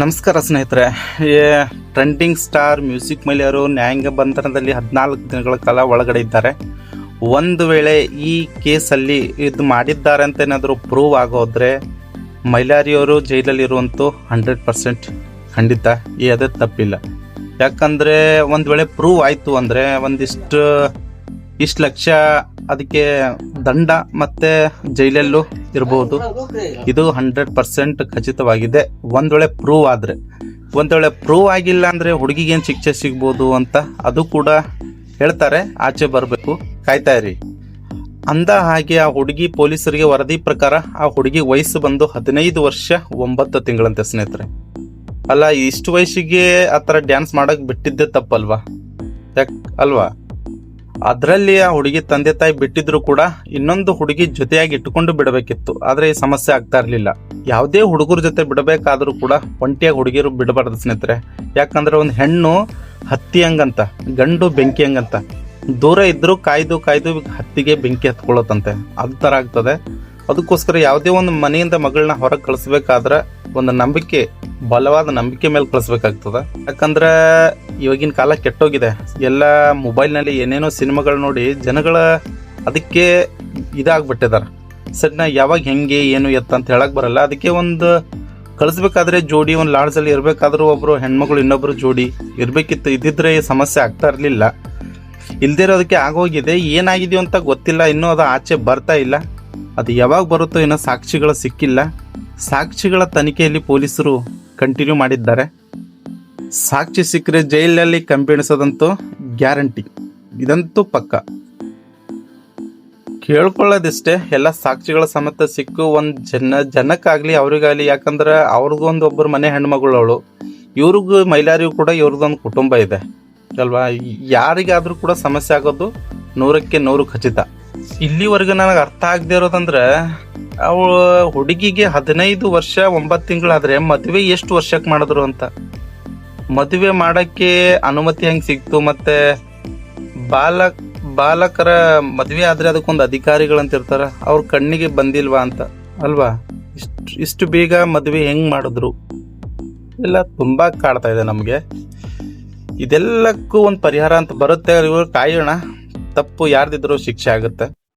ನಮಸ್ಕಾರ ಸ್ನೇಹಿತರೆ. ಏ ಟ್ರೆಂಡಿಂಗ್ ಸ್ಟಾರ್ ಮ್ಯೂಸಿಕ್ ಮಹಿಳೆಯರು ನ್ಯಾಯಾಂಗ ಬಂಧನದಲ್ಲಿ ಹದಿನಾಲ್ಕು ದಿನಗಳ ಕಾಲ ಒಳಗಡೆ ಇದ್ದಾರೆ. ಒಂದು ವೇಳೆ ಈ ಕೇಸಲ್ಲಿ ಇದು ಮಾಡಿದ್ದಾರೆ ಅಂತ ಏನಾದರೂ ಪ್ರೂವ್ ಆಗೋದ್ರೆ ಮೈಲಾರಿಯವರು ಜೈಲಲ್ಲಿ ಇರುವಂತೂ ಹಂಡ್ರೆಡ್ ಪರ್ಸೆಂಟ್ ಖಂಡಿತ ಯಾವುದೇ ತಪ್ಪಿಲ್ಲ. ಯಾಕಂದರೆ ಒಂದು ವೇಳೆ ಪ್ರೂವ್ ಆಯಿತು ಅಂದರೆ ಒಂದಿಷ್ಟು ಇಷ್ಟು ಲಕ್ಷ ಅದಕ್ಕೆ ದಂಡ ಮತ್ತೆ ಜೈಲಲ್ಲೂ ಇರಬಹುದು ಇದು ಹಂಡ್ರೆಡ್ ಪರ್ಸೆಂಟ್ ಖಚಿತವಾಗಿದೆ. ಒಂದೊಳ್ಳೆ ಪ್ರೂವ್ ಆದ್ರೆ. ಒಂದೊಳ್ಳೆ ಪ್ರೂವ್ ಆಗಿಲ್ಲ ಅಂದ್ರೆ ಹುಡುಗಿಗೆ ಏನ್ ಶಿಕ್ಷೆ ಸಿಗ್ಬೋದು ಅಂತ ಅದು ಕೂಡ ಹೇಳ್ತಾರೆ. ಆಚೆ ಬರಬೇಕು. ಕಾಯ್ತಾ ಇರಿ. ಅಂದ ಹಾಗೆ ಆ ಹುಡುಗಿ ಪೊಲೀಸರಿಗೆ ವರದಿ ಪ್ರಕಾರ ಆ ಹುಡುಗಿ ವಯಸ್ಸು ಬಂದು ಹದಿನೈದು ವರ್ಷ ಒಂಬತ್ತು ತಿಂಗಳಂತೆ ಸ್ನೇಹಿತರೆ. ಅಲ್ಲ, ಇಷ್ಟು ವಯಸ್ಸಿಗೆ ಆ ಥರ ಡ್ಯಾನ್ಸ್ ಮಾಡಕ್ ಬಿಟ್ಟಿದ್ದೆ ತಪ್ಪಲ್ವಾ? ಯಾಕೆ, ಅಲ್ವಾ? ಅದರಲ್ಲಿ ಆ ಹುಡುಗಿ ತಂದೆ ತಾಯಿ ಬಿಟ್ಟಿದ್ರು ಕೂಡ ಇನ್ನೊಂದು ಹುಡುಗಿ ಜೊತೆಯಾಗಿ ಇಟ್ಟುಕೊಂಡು ಬಿಡಬೇಕಿತ್ತು. ಆದ್ರೆ ಈ ಸಮಸ್ಯೆ ಆಗ್ತಾ ಇರಲಿಲ್ಲ. ಯಾವುದೇ ಹುಡುಗರ ಜೊತೆ ಬಿಡಬೇಕಾದ್ರೂ ಕೂಡ ಒಂಟಿಯಾಗಿ ಹುಡುಗಿಯರು ಬಿಡಬಾರ್ದು ಸ್ನೇಹಿತರೆ. ಯಾಕಂದ್ರೆ ಒಂದು ಹೆಣ್ಣು ಹತ್ತಿ ಹಂಗಂತ, ಗಂಡು ಬೆಂಕಿ ಹಂಗಂತ, ದೂರ ಇದ್ದರೂ ಕಾಯ್ದು ಕಾಯ್ದು ಹತ್ತಿಗೆ ಬೆಂಕಿ ಹತ್ಕೊಳ್ಳುತ್ತಂತೆ ಅದು ತರ ಆಗ್ತದೆ. ಅದಕ್ಕೋಸ್ಕರ ಯಾವುದೇ ಒಂದು ಮನೆಯಿಂದ ಮಗಳನ್ನ ಹೊರಗೆ ಕಳಿಸ್ಬೇಕಾದ್ರೆ ಒಂದು ನಂಬಿಕೆ, ಬಲವಾದ ನಂಬಿಕೆ ಮೇಲೆ ಕಳಿಸ್ಬೇಕಾಗ್ತದೆ. ಯಾಕಂದ್ರೆ ಇವಾಗಿನ ಕಾಲ ಕೆಟ್ಟೋಗಿದೆ. ಎಲ್ಲ ಮೊಬೈಲ್ನಲ್ಲಿ ಏನೇನೋ ಸಿನಿಮಾಗಳು ನೋಡಿ ಜನಗಳ ಅದಕ್ಕೆ ಇದಾಗ್ಬಿಟ್ಟಿದ್ದಾರೆ ಸಡ್ನ ಯಾವಾಗ ಹೆಂಗೆ, ಏನು ಎತ್ತ ಅಂತ ಹೇಳಕ್ ಬರಲ್ಲ. ಅದಕ್ಕೆ ಒಂದು ಕಳಿಸ್ಬೇಕಾದ್ರೆ ಜೋಡಿ, ಒಂದು ಲಾಡ್ಜಲ್ಲಿ ಇರ್ಬೇಕಾದ್ರೂ ಒಬ್ರು ಹೆಣ್ಮಗಳು ಇನ್ನೊಬ್ರು ಜೋಡಿ ಇರಬೇಕಿತ್ತು. ಇದ್ದಿದ್ರೆ ಸಮಸ್ಯೆ ಆಗ್ತಾ ಇರ್ಲಿಲ್ಲ. ಇಲ್ದಿರೋದಕ್ಕೆ ಆಗೋಗಿದೆ. ಏನಾಗಿದೆಯೋ ಅಂತ ಗೊತ್ತಿಲ್ಲ. ಇನ್ನೂ ಅದು ಆಚೆ ಬರ್ತಾ ಇಲ್ಲ. ಅದು ಯಾವಾಗ ಬರುತ್ತೋ ಇನ್ನೂ ಸಾಕ್ಷಿಗಳು ಸಿಕ್ಕಿಲ್ಲ. ಸಾಕ್ಷಿಗಳ ತನಿಖೆಯಲ್ಲಿ ಪೊಲೀಸರು ಕಂಟಿನ್ಯೂ ಮಾಡಿದ್ದಾರೆ. ಸಾಕ್ಷಿ ಸಿಕ್ಕರೆ ಜೈಲಲ್ಲಿ ಕಂಪಿಣಿಸೋದಂತೂ ಗ್ಯಾರಂಟಿ. ಇದಂತೂ ಪಕ್ಕ. ಕೇಳ್ಕೊಳ್ಳೋದಿಷ್ಟೇ, ಎಲ್ಲ ಸಾಕ್ಷಿಗಳ ಸಮೇತ ಸಿಕ್ಕು ಒಂದು ಜನ, ಜನಕ್ಕಾಗ್ಲಿ ಅವ್ರಿಗಾಗ್ಲಿ, ಯಾಕಂದ್ರೆ ಅವ್ರಿಗೂ ಒಂದು ಒಬ್ಬರು ಮನೆ ಹೆಣ್ಮಗಳು ಅವಳು ಇವ್ರಿಗೂ ಮೈಲಾರಿಗೂ ಕೂಡ ಇವ್ರದ್ದೊಂದು ಕುಟುಂಬ ಇದೆ. ಅಲ್ವಾ? ಯಾರಿಗಾದ್ರೂ ಕೂಡ ಸಮಸ್ಯೆ ಆಗೋದು ನೂರಕ್ಕೆ ನೂರು ಖಚಿತ. ಇಲ್ಲಿವರೆಗೂ ನನಗೆ ಅರ್ಥ ಆಗದೆ ಇರೋದಂದ್ರೆ, ಅವಳು ಹುಡುಗಿಗೆ ಹದಿನೈದು ವರ್ಷ ಒಂಬತ್ತು ತಿಂಗಳಾದರೆ ಮದುವೆ ಎಷ್ಟು ವರ್ಷಕ್ಕೆ ಮಾಡಿದ್ರು ಅಂತ. ಮದುವೆ ಮಾಡಕ್ಕೆ ಅನುಮತಿ ಹೆಂಗ್ ಸಿಕ್ತು? ಮತ್ತೆ ಬಾಲ ಬಾಲಕರ ಮದುವೆ ಆದ್ರೆ ಅದಕ್ಕೊಂದು ಅಧಿಕಾರಿಗಳಂತ ಇರ್ತಾರ ಅವ್ರ ಕಣ್ಣಿಗೆ ಬಂದಿಲ್ವಾ ಅಂತ. ಅಲ್ವಾ? ಇಷ್ಟು ಇಷ್ಟು ಬೇಗ ಮದುವೆ ಹೆಂಗ್ ಮಾಡಿದ್ರು? ಎಲ್ಲ ತುಂಬಾ ಕಾಡ್ತಾ ಇದೆ ನಮಗೆ. ಇದೆಲ್ಲಕ್ಕೂ ಒಂದು ಪರಿಹಾರ ಅಂತ ಬರುತ್ತೆ. ಇವರು ಕಾಯೋಣ. ತಪ್ಪು ಯಾರ್ದಿದ್ರು ಶಿಕ್ಷೆ ಆಗುತ್ತೆ.